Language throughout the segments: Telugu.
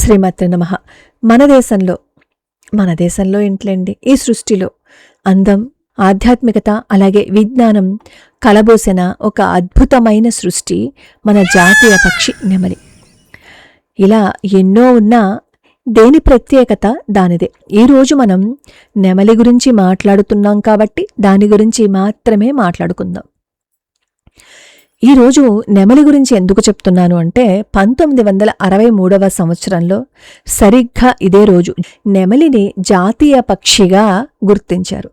శ్రీమతి నమ. మన దేశంలో మన దేశంలో ఏంట్లేండి? ఈ సృష్టిలో అందం ఆధ్యాత్మికత అలాగే విజ్ఞానం కలబోసిన ఒక అద్భుతమైన సృష్టి మన జాతీయ పక్షి నెమలి. ఇలా ఎన్నో ఉన్నా దేని ప్రత్యేకత దానిదే. ఈరోజు మనం నెమలి గురించి మాట్లాడుతున్నాం కాబట్టి దాని గురించి మాత్రమే మాట్లాడుకుందాం. ఈరోజు నెమలి గురించి ఎందుకు చెప్తున్నాను అంటే పంతొమ్మిది వందల అరవై మూడవ సంవత్సరంలో సరిగ్గా ఇదే రోజు నెమలిని జాతీయ పక్షిగా గుర్తించారు.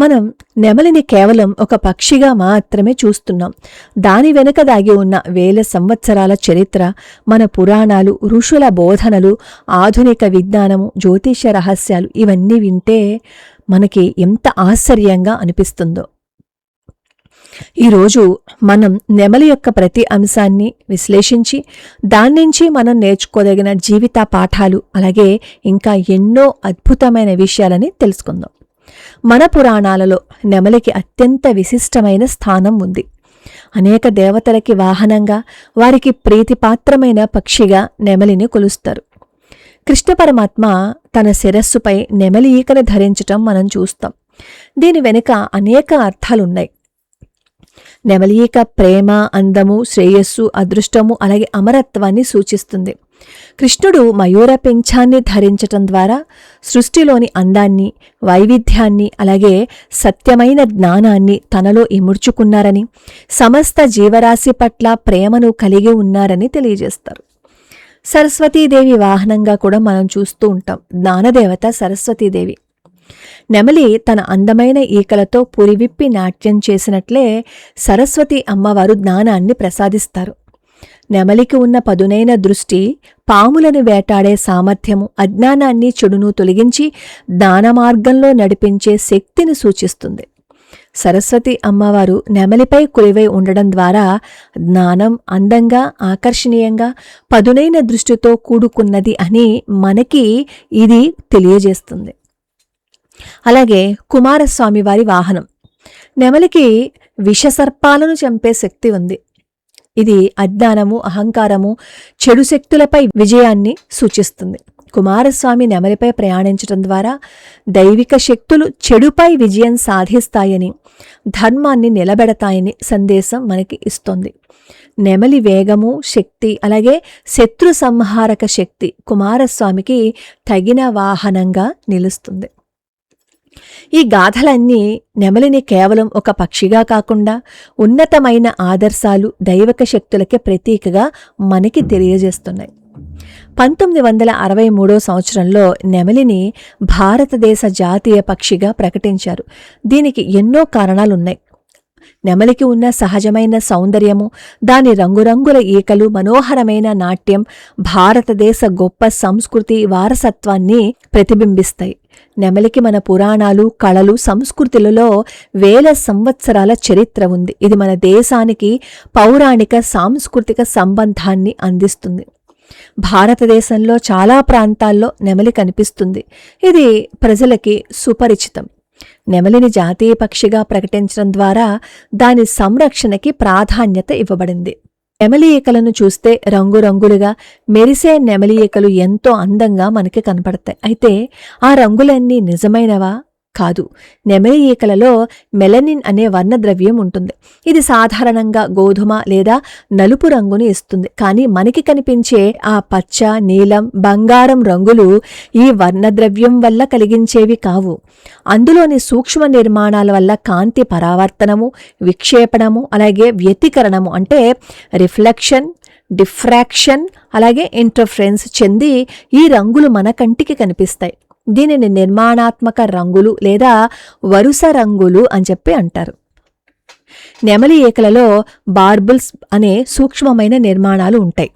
మనం నెమలిని కేవలం ఒక పక్షిగా మాత్రమే చూస్తున్నాం. దాని వెనుక దాగి ఉన్న వేల సంవత్సరాల చరిత్ర మన పురాణాలు ఋషుల బోధనలు ఆధునిక విజ్ఞానము జ్యోతిష్య రహస్యాలు ఇవన్నీ వింటే మనకి ఎంత ఆశ్చర్యంగా అనిపిస్తుందో. ఈరోజు మనం నెమలి యొక్క ప్రతి అంశాన్ని విశ్లేషించి దాని నుంచి మనం నేర్చుకోదగిన జీవిత పాఠాలు అలాగే ఇంకా ఎన్నో అద్భుతమైన విషయాలని తెలుసుకుందాం. మన పురాణాలలో నెమలికి అత్యంత విశిష్టమైన స్థానం ఉంది. అనేక దేవతలకి వాహనంగా వారికి ప్రీతిపాత్రమైన పక్షిగా నెమలిని కొలుస్తారు. కృష్ణ పరమాత్మ తన శిరస్సుపై నెమలి ఈకను ధరించటం మనం చూస్తాం. దీని వెనుక అనేక అర్థాలున్నాయి. నెమలీక ప్రేమ అందము శ్రేయస్సు అదృష్టము అలాగే అమరత్వాన్ని సూచిస్తుంది. కృష్ణుడు మయూర పింఛాన్ని ధరించటం ద్వారా సృష్టిలోని అందాన్ని వైవిధ్యాన్ని అలాగే సత్యమైన జ్ఞానాన్ని తనలో ఇముడ్చుకున్నారని సమస్త జీవరాశి పట్ల ప్రేమను కలిగి ఉన్నారని తెలియజేస్తారు. సరస్వతీదేవి వాహనంగా కూడా మనం చూస్తూ ఉంటాం. జ్ఞానదేవత సరస్వతీదేవి. నెమలి తన అందమైన ఈకలతో పురివిప్పి నాట్యం చేసినట్లే సరస్వతి అమ్మవారు జ్ఞానాన్ని ప్రసాదిస్తారు. నెమలికి ఉన్న పదునైన దృష్టి పాములను వేటాడే సామర్థ్యము అజ్ఞానాన్ని చెడును తొలగించి జ్ఞానమార్గంలో నడిపించే శక్తిని సూచిస్తుంది. సరస్వతి అమ్మవారు నెమలిపై కులివై ఉండడం ద్వారా జ్ఞానం అందంగా ఆకర్షణీయంగా పదునైన దృష్టితో కూడుకున్నది అని మనకి ఇది తెలియజేస్తుంది. అలాగే కుమారస్వామి వారి వాహనం. నెమలికి విషసర్పాలను చంపే శక్తి ఉంది. ఇది అజ్ఞానము అహంకారము చెడు శక్తులపై విజయాన్ని సూచిస్తుంది. కుమారస్వామి నెమలిపై ప్రయాణించడం ద్వారా దైవిక శక్తులు చెడుపై విజయం సాధిస్తాయని ధర్మాన్ని నిలబెడతాయని సందేశం మనకి ఇస్తుంది. నెమలి వేగము శక్తి అలాగే శత్రు సంహారక శక్తి కుమారస్వామికి తగిన వాహనంగా నిలుస్తుంది. ఈ గాథలన్నీ నెమలిని కేవలం ఒక పక్షిగా కాకుండా ఉన్నతమైన ఆదర్శాలు దైవక శక్తులకే ప్రతీకగా మనకి తెలియజేస్తున్నాయి. పంతొమ్మిది వందల అరవై మూడో సంవత్సరంలో నెమలిని భారతదేశ జాతీయ పక్షిగా ప్రకటించారు. దీనికి ఎన్నో కారణాలున్నాయి. నెమలికి ఉన్న సహజమైన సౌందర్యము దాని రంగురంగుల ఈకలు మనోహరమైన నాట్యం భారతదేశ గొప్ప సంస్కృతి వారసత్వాన్ని ప్రతిబింబిస్తాయి. నెమలికి మన పురాణాలు కళలు సంస్కృతులలో వేల సంవత్సరాల చరిత్ర ఉంది. ఇది మన దేశానికి పౌరాణిక సాంస్కృతిక సంబంధాన్ని అందిస్తుంది. భారతదేశంలో చాలా ప్రాంతాల్లో నెమలి కనిపిస్తుంది. ఇది ప్రజలకి సుపరిచితం. నెమలిని జాతీయ పక్షిగా ప్రకటించడం ద్వారా దాని సంరక్షణకి ప్రాధాన్యత ఇవ్వబడింది. నెమలి ఈకలను చూస్తే రంగురంగులుగా మెరిసే నెమలి ఈకలు ఎంతో అందంగా మనకి కనపడతాయి. అయితే ఆ రంగులన్నీ నిజమైనవా? కాదు. నెమలి ఈకలలో మెలనిన్ అనే వర్ణద్రవ్యం ఉంటుంది. ఇది సాధారణంగా గోధుమ లేదా నలుపు రంగుని ఇస్తుంది. కానీ మనకి కనిపించే ఆ పచ్చ నీలం బంగారం రంగులు ఈ వర్ణద్రవ్యం వల్ల కలిగించేవి కావు. అందులోని సూక్ష్మ నిర్మాణాల వల్ల కాంతి పరావర్తనము విక్షేపణము అలాగే వ్యతికరణము అంటే రిఫ్లెక్షన్ డిఫ్రాక్షన్ అలాగే ఇంటర్ఫరెన్స్ చెంది ఈ రంగులు మన కంటికి కనిపిస్తాయి. దీనిని నిర్మాణాత్మక రంగులు లేదా వరుస రంగులు అని చెప్పి అంటారు. నెమలి ఏకలలో బార్బుల్స్ అనే సూక్ష్మమైన నిర్మాణాలు ఉంటాయి.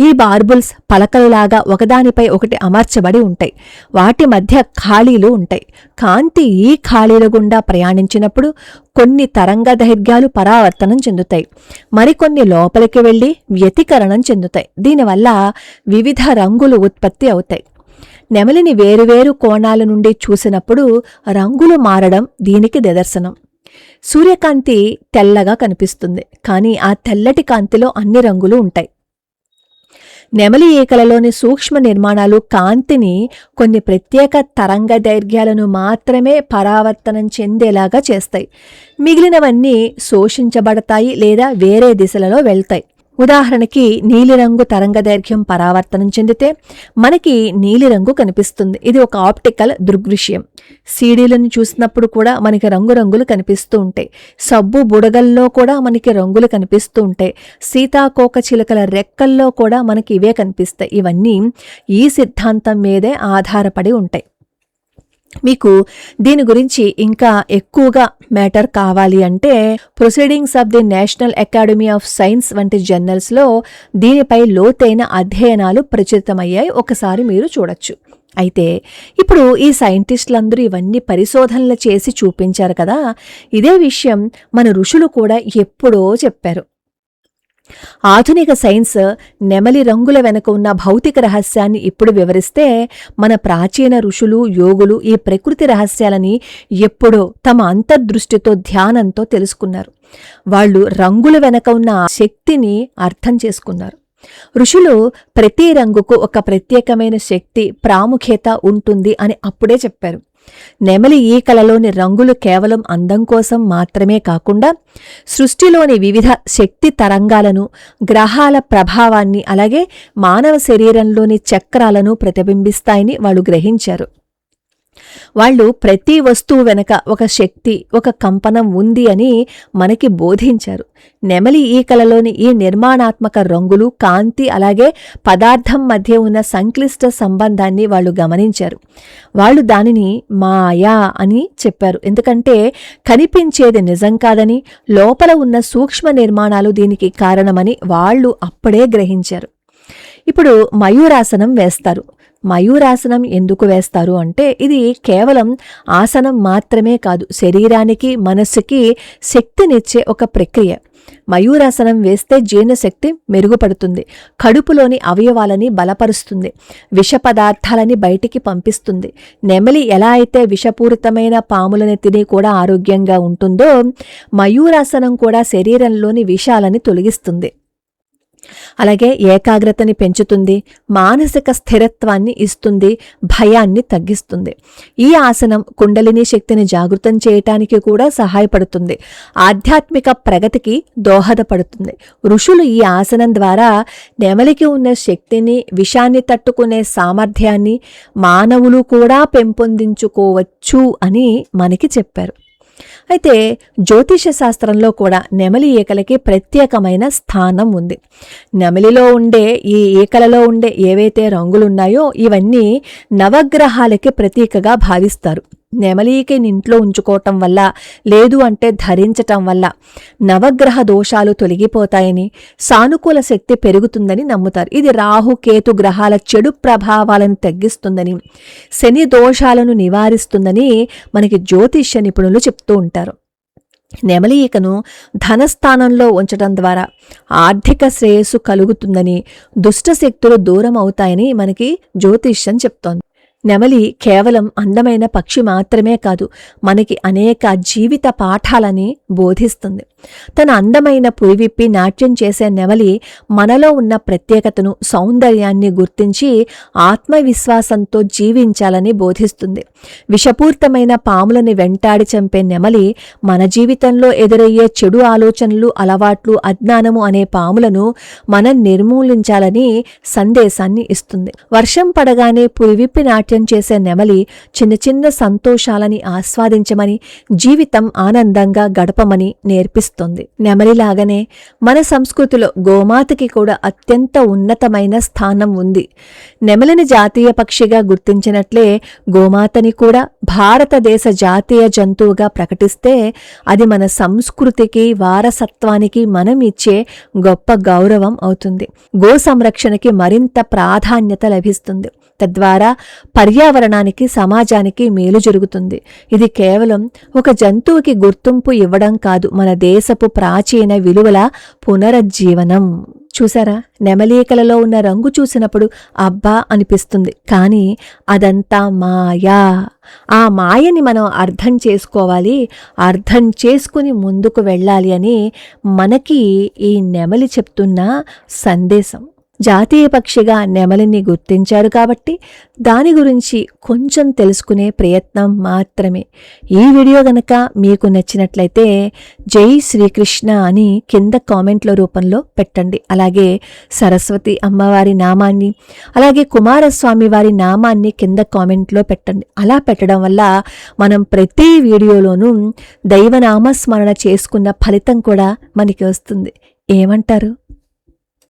ఈ బార్బుల్స్ పలకలలాగా ఒకదానిపై ఒకటి అమర్చబడి ఉంటాయి. వాటి మధ్య ఖాళీలు ఉంటాయి. కాంతి ఈ ఖాళీల గుండా ప్రయాణించినప్పుడు కొన్ని తరంగ దైర్ఘ్యాలు పరావర్తనం చెందుతాయి. మరికొన్ని లోపలికి వెళ్ళి వ్యతికరణం చెందుతాయి. దీనివల్ల వివిధ రంగులు ఉత్పత్తి అవుతాయి. నెమలిని వేరువేరు కోణాల నుండి చూసినప్పుడు రంగులు మారడం దీనికి నిదర్శనం. సూర్యకాంతి తెల్లగా కనిపిస్తుంది కానీ ఆ తెల్లటి కాంతిలో అన్ని రంగులు ఉంటాయి. నెమలి ఈకలలోని సూక్ష్మ నిర్మాణాలు కాంతిని కొన్ని ప్రత్యేక తరంగ దైర్ఘ్యాలను మాత్రమే పరావర్తనం చెందేలాగా చేస్తాయి. మిగిలినవన్నీ శోషించబడతాయి లేదా వేరే దిశలలో వెళ్తాయి. ఉదాహరణకి నీలిరంగు తరంగదైర్ఘ్యం పరావర్తనం చెందితే మనకి నీలిరంగు కనిపిస్తుంది. ఇది ఒక ఆప్టికల్ దృగ్విషయం. సీడీలను చూసినప్పుడు కూడా మనకి రంగురంగులు కనిపిస్తూ ఉంటాయి. సబ్బు బుడగల్లో కూడా మనకి రంగులు కనిపిస్తూ ఉంటాయి. సీతాకోక చిలుకల రెక్కల్లో కూడా మనకి ఇవే కనిపిస్తాయి. ఇవన్నీ ఈ సిద్ధాంతం మీదే ఆధారపడి ఉంటాయి. మీకు దీని గురించి ఇంకా ఎక్కువగా మ్యాటర్ కావాలి అంటే proceedings of the National Academy of Science వంటి జర్నల్స్లో దీనిపై లోతైన అధ్యయనాలు ప్రచురితమయ్యాయి. ఒకసారి మీరు చూడొచ్చు. అయితే ఇప్పుడు ఈ సైంటిస్టులందరూ ఇవన్నీ పరిశోధనలు చేసి చూపించారు కదా. ఇదే విషయం మన ఋషులు కూడా ఎప్పుడో చెప్పారు. ఆధునిక సైన్స్ నెమలి రంగుల వెనుక ఉన్న భౌతిక రహస్యాన్ని ఇప్పుడు వివరిస్తే మన ప్రాచీన ఋషులు యోగులు ఈ ప్రకృతి రహస్యాలని ఎప్పుడో తమ అంతర్దృష్టితో ధ్యానంతో తెలుసుకున్నారు. వాళ్ళు రంగుల వెనక ఉన్న శక్తిని అర్థం చేసుకున్నారు. ఋషులు ప్రతి రంగుకు ఒక ప్రత్యేకమైన శక్తి ప్రాముఖ్యత ఉంటుంది అని అప్పుడే చెప్పారు. నెమలి ఈకలలోని రంగులు కేవలం అందం కోసం మాత్రమే కాకుండా సృష్టిలోని వివిధ శక్తి తరంగాలను గ్రహాల ప్రభావాన్ని అలాగే మానవ శరీరంలోని చక్రాలను ప్రతిబింబిస్తాయని వాళ్ళు గ్రహించారు. వాళ్ళు ప్రతి వస్తువు వెనక ఒక శక్తి ఒక కంపనం ఉంది అని మనకి బోధించారు. నెమలి ఈకలలోని ఈ నిర్మాణాత్మక రంగులు కాంతి అలాగే పదార్థం మధ్య ఉన్న సంక్లిష్ట సంబంధాన్ని వాళ్ళు గమనించారు. వాళ్ళు దానిని మాయా అని చెప్పారు. ఎందుకంటే కనిపించేది నిజం కాదని లోపల ఉన్న సూక్ష్మ నిర్మాణాలు దీనికి కారణమని వాళ్ళు అప్పుడే గ్రహించారు. ఇప్పుడు మయూరాసనం వేస్తారు. మయూరాసనం ఎందుకు వేస్తారు అంటే ఇది కేవలం ఆసనం మాత్రమే కాదు శరీరానికి మనస్సుకి శక్తినిచ్చే ఒక ప్రక్రియ. మయూరాసనం వేస్తే జీర్ణశక్తి మెరుగుపడుతుంది కడుపులోని అవయవాలని బలపరుస్తుంది విష పదార్థాలని బయటికి పంపిస్తుంది. నెమలి ఎలా అయితే విషపూరితమైన పాములని తిని కూడా ఆరోగ్యంగా ఉంటుందో మయూరాసనం కూడా శరీరంలోని విషాలని తొలగిస్తుంది. అలాగే ఏకాగ్రతని పెంచుతుంది మానసిక స్థిరత్వాన్ని ఇస్తుంది భయాన్ని తగ్గిస్తుంది. ఈ ఆసనం కుండలిని శక్తిని జాగృతం చేయటానికి కూడా సహాయపడుతుంది. ఆధ్యాత్మిక ప్రగతికి దోహదపడుతుంది. ఋషులు ఈ ఆసనం ద్వారా నెమలికి ఉన్న శక్తిని విషాన్ని తట్టుకునే సామర్థ్యాన్ని మానవులు కూడా పెంపొందించుకోవచ్చు అని మనకి చెప్పారు. అయితే జ్యోతిష శాస్త్రంలో కూడా నెమలి ఈకలకి ప్రత్యేకమైన స్థానం ఉంది. నెమలిలో ఉండే ఈ ఈకలలో ఉండే ఏవైతే రంగులున్నాయో ఇవన్నీ నవగ్రహాలకి ప్రతీకగా భావిస్తారు. నెమలీకిని ఇంట్లో ఉంచుకోవటం వల్ల లేదు అంటే ధరించటం వల్ల నవగ్రహ దోషాలు తొలగిపోతాయని సానుకూల శక్తి పెరుగుతుందని నమ్ముతారు. ఇది రాహు కేతు గ్రహాల చెడు ప్రభావాలను తగ్గిస్తుందని శని దోషాలను నివారిస్తుందని మనకి జ్యోతిష్య నిపుణులు చెప్తూ ఉంటారు. నెమలీకను ధనస్థానంలో ఉంచడం ద్వారా ఆర్థిక శ్రేయస్సు కలుగుతుందని దుష్టశక్తులు దూరం అవుతాయని మనకి జ్యోతిష్యం చెప్తోంది. నెమలి కేవలం అందమైన పక్షి మాత్రమే కాదు మనకి అనేక జీవిత పాఠాలని బోధిస్తుంది. తన అందమైన పురివిప్పి నాట్యం చేసే నెమలి మనలో ఉన్న ప్రత్యేకతను సౌందర్యాన్ని గుర్తించి ఆత్మవిశ్వాసంతో జీవించాలని బోధిస్తుంది. విషపూరితమైన పాములని వెంటాడి చంపే నెమలి మన జీవితంలో ఎదురయ్యే చెడు ఆలోచనలు అలవాట్లు అజ్ఞానము అనే పాములను మనం నిర్మూలించాలని సందేశాన్ని ఇస్తుంది. వర్షం పడగానే పురివిప్పి నాట్యం చేసే నెమలి చిన్న చిన్న సంతోషాలని ఆస్వాదించమని జీవితం ఆనందంగా గడపమని నేర్పిస్తుంది. నెమలిలాగనే మన సంస్కృతిలో గోమాతకి కూడా అత్యంత ఉన్నతమైన స్థానం ఉంది. నెమలిని జాతీయ పక్షిగా గుర్తించినట్లే గోమాతని కూడా భారతదేశ జాతీయ జంతువుగా ప్రకటిస్తే అది మన సంస్కృతికి వారసత్వానికి మనం ఇచ్చే గొప్ప గౌరవం అవుతుంది. గో సంరక్షణకి మరింత ప్రాధాన్యత లభిస్తుంది. తద్వారా పర్యావరణానికి సమాజానికి మేలు జరుగుతుంది. ఇది కేవలం ఒక జంతువుకి గుర్తింపు ఇవ్వడం కాదు మన దేశపు ప్రాచీన విలువల పునరుజ్జీవనం. చూసారా? నెమలీకలలో ఉన్న రంగు చూసినప్పుడు అబ్బా అనిపిస్తుంది. కానీ అదంతా మాయా. ఆ మాయని మనం అర్థం చేసుకోవాలి అర్థం చేసుకుని ముందుకు వెళ్ళాలి అని మనకి ఈ నెమలి చెప్తున్న సందేశం. జాతీయ పక్షిగా నెమలిని గుర్తించారు కాబట్టి దాని గురించి కొంచెం తెలుసుకునే ప్రయత్నం మాత్రమే. ఈ వీడియో గనక మీకు నచ్చినట్లయితే జై శ్రీకృష్ణ అని కింద కామెంట్ల రూపంలో పెట్టండి. అలాగే సరస్వతి అమ్మవారి నామాన్ని అలాగే కుమారస్వామి వారి నామాన్ని కింద కామెంట్లో పెట్టండి. అలా పెట్టడం వల్ల మనం ప్రతి వీడియోలోనూ దైవనామస్మరణ చేసుకున్న ఫలితం కూడా మనకి వస్తుంది. ఏమంటారు?